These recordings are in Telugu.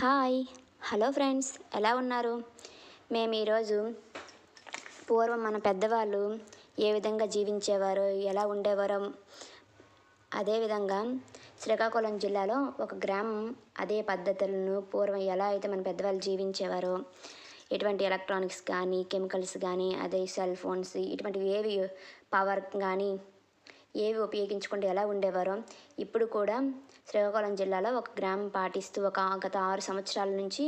హాయ్. హలో ఫ్రెండ్స్ ఎలా ఉన్నారు? మేము ఈరోజు పూర్వం మన పెద్దవాళ్ళు ఏ విధంగా జీవించేవారో ఎలా ఉండేవారో అదేవిధంగా శ్రీకాకుళం జిల్లాలో ఒక గ్రామం అదే పద్ధతులను పూర్వం ఎలా అయితే మన పెద్దవాళ్ళు జీవించేవారో ఎటువంటి ఎలక్ట్రానిక్స్ కానీ కెమికల్స్ కానీ అదే సెల్ ఫోన్స్ ఇటువంటివి ఏవి పవర్ కానీ ఏవి ఉపయోగించుకుంటూ ఎలా ఉండేవారో ఇప్పుడు కూడా శ్రీకాకుళం జిల్లాలో ఒక గ్రామం పాటిస్తూ ఒక గత ఆరు సంవత్సరాల నుంచి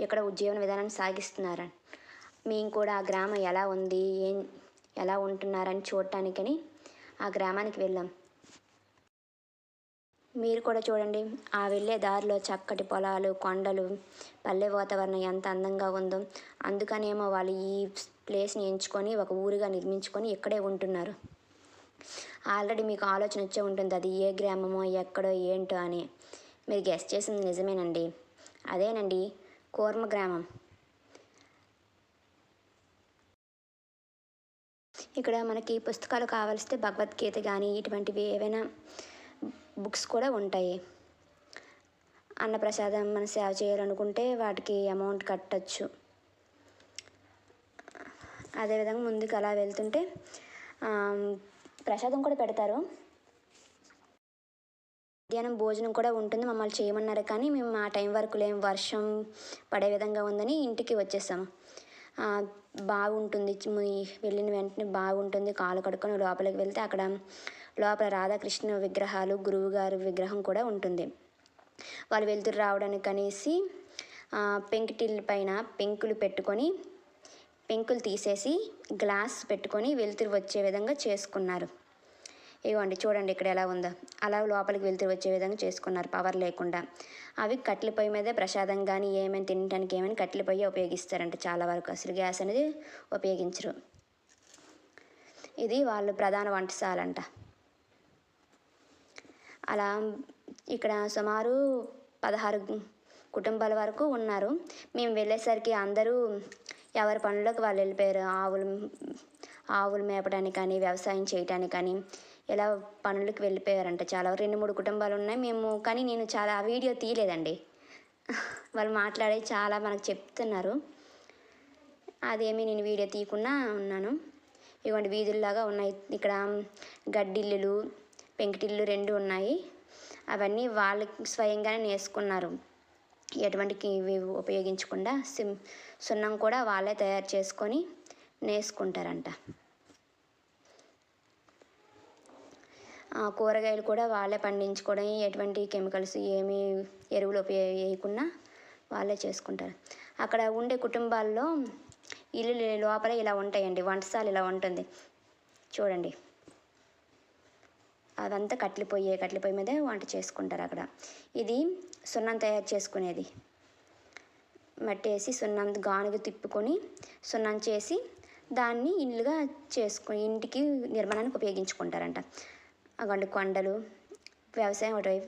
ఇక్కడ ఉద్యోగ విధానాన్ని సాగిస్తున్నారు. మేము కూడా ఆ గ్రామం ఎలా ఉంది ఏం ఎలా ఉంటున్నారని చూడటానికని ఆ గ్రామానికి వెళ్ళాం. మీరు కూడా చూడండి ఆ వెళ్ళే దారిలో చక్కటి పొలాలు కొండలు పల్లె వాతావరణం ఎంత అందంగా ఉందో. అందుకనేమో వాళ్ళు ఈ ప్లేస్ని ఎంచుకొని ఒక ఊరుగా నిర్మించుకొని ఇక్కడే ఉంటున్నారు. ఆల్రెడీ మీకు ఆలోచన వచ్చే ఉంటుంది అది ఏ గ్రామమో ఎక్కడో ఏంటో అని. మీరు గెస్ట్ చేసింది నిజమేనండి. అదేనండి కోర్మ గ్రామం. ఇక్కడ మనకి పుస్తకాలు కావలిస్తే భగవద్గీత కానీ ఇటువంటివి ఏవైనా బుక్స్ కూడా ఉంటాయి. అన్నప్రసాదం మనం సేవ చేయాలనుకుంటే వాటికి అమౌంట్ కట్టచ్చు. అదేవిధంగా ముందుకు అలా వెళ్తుంటే ప్రసాదం కూడా పెడతారు. మధ్యాహ్నం భోజనం కూడా ఉంటుంది. మమ్మల్ని చేయమన్నారు కానీ మేము ఆ టైం వరకు లేం. వర్షం పడే విధంగా ఉందని ఇంటికి వచ్చేసాము బాగుంటుంది. వెళ్ళిన వెంటనే బాగుంటుంది. కాలు కడుక్కొని లోపలికి వెళ్తే అక్కడ లోపల రాధాకృష్ణ విగ్రహాలు గురువుగారు విగ్రహం కూడా ఉంటుంది. వాళ్ళు వెళ్తురు రావడానికి అనేసి పెంకుటిల్ పైన పెంకులు పెట్టుకొని పెంకులు తీసేసి గ్లాస్ పెట్టుకొని వెలుతురు వచ్చే విధంగా చేసుకున్నారు. ఇవ్వండి చూడండి ఇక్కడ ఎలా ఉందో. అలా లోపలికి వెలుతురు వచ్చే విధంగా చేసుకున్నారు పవర్ లేకుండా. అవి కట్టెల పొయ్యి మీదే ప్రసాదం కానీ ఏమైనా తినడానికి ఏమైనా కట్టెల పొయ్యి ఉపయోగిస్తారంట చాలా వరకు. అసలు గ్యాస్ అనేది ఉపయోగించరు. ఇది వాళ్ళు ప్రధాన వంటశాలంట. అలా ఇక్కడ సుమారు పదహారు కుటుంబాల వరకు ఉన్నారు. మేము వెళ్ళేసరికి అందరూ ఎవరి పనులకు వాళ్ళు వెళ్ళిపోయారు. ఆవులు ఆవులు మేపడానికి కానీ వ్యవసాయం చేయడానికి కానీ ఇలా పనులకు వెళ్ళిపోయారంట. చాలా రెండు మూడు కుటుంబాలు ఉన్నాయి. మేము కానీ నేను చాలా ఆ వీడియో తీయలేదండి. వాళ్ళు మాట్లాడే చాలా మనకు చెప్తున్నారు. అదేమీ నేను వీడియో తీయకుండా ఉన్నాను. ఇవ్వండి వీధుల్లాగా ఉన్నాయి. ఇక్కడ గడ్డిల్లులు పెంకుటిల్లు రెండు ఉన్నాయి. అవన్నీ వాళ్ళకి స్వయంగానే నేసుకున్నారు ఎటువంటి ఇవి ఉపయోగించకుండా సిమ్ సున్నం కూడా వాళ్ళే తయారు చేసుకొని నేసుకుంటారంట. కూరగాయలు కూడా వాళ్ళే పండించుకోవడం ఎటువంటి కెమికల్స్ ఏమి ఎరువులు వేయకుండా వాళ్ళే చేసుకుంటారు. అక్కడ ఉండే కుటుంబాల్లో ఇల్లు లోపల ఇలా ఉంటాయండి వంటసాలు ఇలా ఉంటుంది. చూడండి. అదంతా కట్టెల పొయ్యి కట్టెల పొయ్యి మీదే వంట చేసుకుంటారు అక్కడ. ఇది సున్నం తయారు చేసుకునేది. మట్టి వేసి సున్నం గానుగ తిప్పుకొని సున్నం చేసి దాన్ని ఇల్లుగా చేసుకుని ఇంటికి నిర్మాణానికి ఉపయోగించుకుంటారంట. అగండి కొండలు వ్యవసాయం ఒకటివైపు